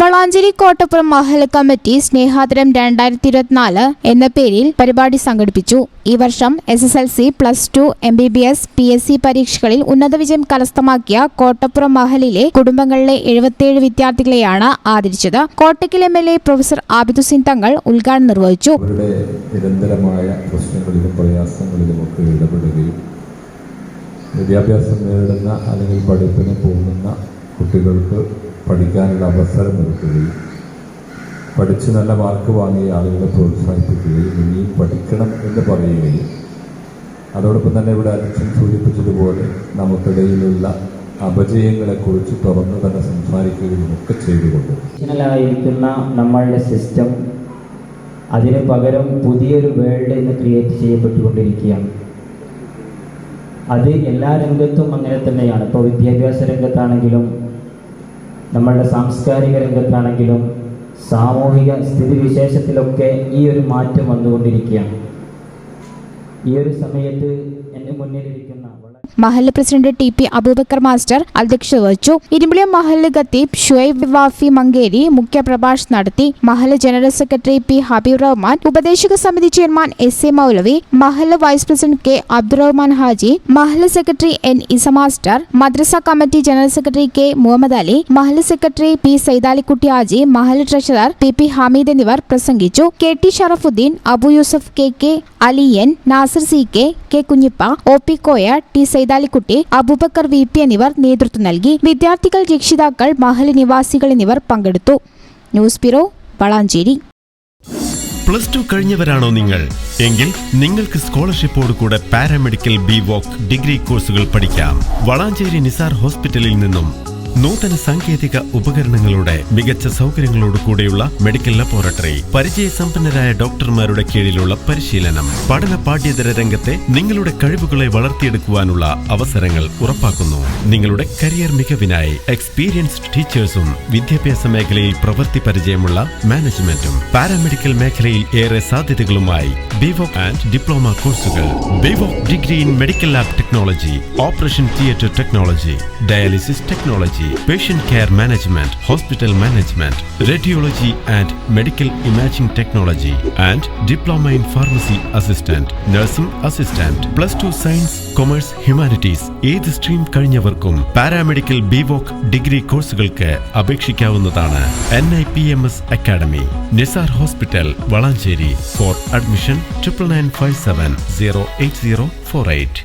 Valanchery Kottappuram മഹല committee സ്നേഹാദരം രണ്ടായിരത്തി ഇരുപത്തിനാല് എന്ന പേരിൽ പരിപാടി സംഘടിപ്പിച്ചു. ഈ വർഷം S S L C plus two M B B S P S C പരീക്ഷകളിൽ ഉന്നത വിജയം കരസ്ഥമാക്കിയ കോട്ടപ്പുറം മഹലിലെ കുടുംബങ്ങളിലെ എഴുപത്തിയേഴ് വിദ്യാർത്ഥികളെയാണ് ആദരിച്ചത്. Kottakkal M L A professor Abid Hussain Thangal ഉദ്ഘാടനം നിർവഹിച്ചു. നിരന്തരമായ പ്രശ്നങ്ങളിലും പ്രയാസങ്ങളിലുമൊക്കെ ഇടപെടുകയും വിദ്യാഭ്യാസം നേടുന്ന അല്ലെങ്കിൽ പഠിപ്പിന് പോകുന്ന കുട്ടികൾക്ക് പഠിക്കാനുള്ള അവസരം ഒരുക്കുകയും പഠിച്ച് നല്ല മാർക്ക് വാങ്ങിയ ആളുകളെ പ്രോത്സാഹിപ്പിക്കുകയും ഇനിയും പഠിക്കണം എന്ന് പറയുകയും അതോടൊപ്പം തന്നെ ഇവിടെ അച്ഛൻ സൂചിപ്പിച്ചതുപോലെ നമുക്കിടയിലുള്ള അപജയങ്ങളെക്കുറിച്ച് തുറന്നു തന്നെ സംസാരിക്കുകയും ഒക്കെ ചെയ്തുകൊണ്ട്. ഇങ്ങനെയായിരിക്കുന്ന നമ്മളുടെ സിസ്റ്റം അതിന് പകരം പുതിയൊരു വേൾഡ് ഇന്ന് ക്രിയേറ്റ് ചെയ്യപ്പെട്ടുകൊണ്ടിരിക്കുകയാണ്. അത് എല്ലാ രംഗത്തും അങ്ങനെ തന്നെയാണ്. ഇപ്പോൾ വിദ്യാഭ്യാസ രംഗത്താണെങ്കിലും നമ്മളുടെ സാംസ്കാരിക രംഗത്താണെങ്കിലും സാമൂഹിക സ്ഥിതിവിശേഷത്തിലൊക്കെ ഈ ഒരു മാറ്റം വന്നുകൊണ്ടിരിക്കുകയാണ്. ഈ ഒരു സമയത്ത് എന്റെ മുന്നിലിരിക്കുന്ന മഹല്ല് president T P Abubakar master അധ്യക്ഷത വഹിച്ചു. ഇരുമ്പിളി മഹല്ല് ഖത്തീബ് ഷുഐബ് വാഫി മങ്കേരി മുഖ്യപ്രഭാഷണം നടത്തി. മഹല്ല് general secretary P Habeeb Rahman ഉപദേശക സമിതി ചെയർമാൻ എസ് എ മൗലവി മഹല്ല് vice president K Abdurahman Haji മഹല്ല് സെക്രട്ടറി എൻ ഇസ മാസ്റ്റർ മദ്രസ committee general secretary K Muhammad Ali മഹല്ല് സെക്രട്ടറി പി സൈദാലിക്കുട്ടി ഹാജി മഹല്ല് ട്രഷറർ പി പി ഹമീദ് എന്നിവർ പ്രസംഗിച്ചു. K T Sharafudheen Abu Yusuf K K Aliyan Nasir C K K Kunhippa O P Koya T Saithalikutty Abubakar V. P. എന്നിവർ നേതൃത്വം നൽകി വിദ്യാർത്ഥികൾ രക്ഷിതാക്കൾ മഹൽ നിവാസികൾ എന്നിവർ പങ്കെടുത്തു. News bureau Valanchery. Plus two കഴിഞ്ഞവരാണോ നിങ്ങൾ? എങ്കിൽ നിങ്ങൾക്ക് സ്കോളർഷിപ്പോട് കൂടെ പാരാമെഡിക്കൽ ബി വോക്ക് ഡിഗ്രി കോഴ്സുകൾ പഠിക്കാം. വളാഞ്ചേരി നിസാർ ഹോസ്പിറ്റലിൽ നിന്നും നൂതന സാങ്കേതിക ഉപകരണങ്ങളുടെ മികച്ച സൗകര്യങ്ങളോട് കൂടെയുള്ള മെഡിക്കൽ ലബോറട്ടറി പരിചയസമ്പന്നരായ ഡോക്ടർമാരുടെ കീഴിലുള്ള പരിശീലനം പഠന പാഠ്യേതര രംഗത്തെ നിങ്ങളുടെ കഴിവുകളെ വളർത്തിയെടുക്കുവാനുള്ള അവസരങ്ങൾ ഉറപ്പാക്കുന്നു. നിങ്ങളുടെ കരിയർ മികവിനായി എക്സ്പീരിയൻസ്ഡ് ടീച്ചേഴ്സും വിദ്യാഭ്യാസ മേഖലയിൽ പ്രവൃത്തി പരിചയമുള്ള മാനേജ്മെന്റും പാരാമെഡിക്കൽ മേഖലയിൽ ഏറെ സാധ്യതകളുമായി ബിവോക് ആൻഡ് ഡിപ്ലോമ കോഴ്സുകൾ B Voc degree in medical lab technology operation theatre technology dialysis technology patient care management hospital management radiology and medical imaging technology and diploma in pharmacy assistant nursing assistant plus two science commerce humanities ഏത് stream കഴിഞ്ഞവർക്കും paramedical B Voc degree കോഴ്സുകൾക്ക് അപേക്ഷിക്കാവുന്നതാണ്. N I P M S academy Nisar hospital Valanchery for admission triple nine five seven zero eight zero four eight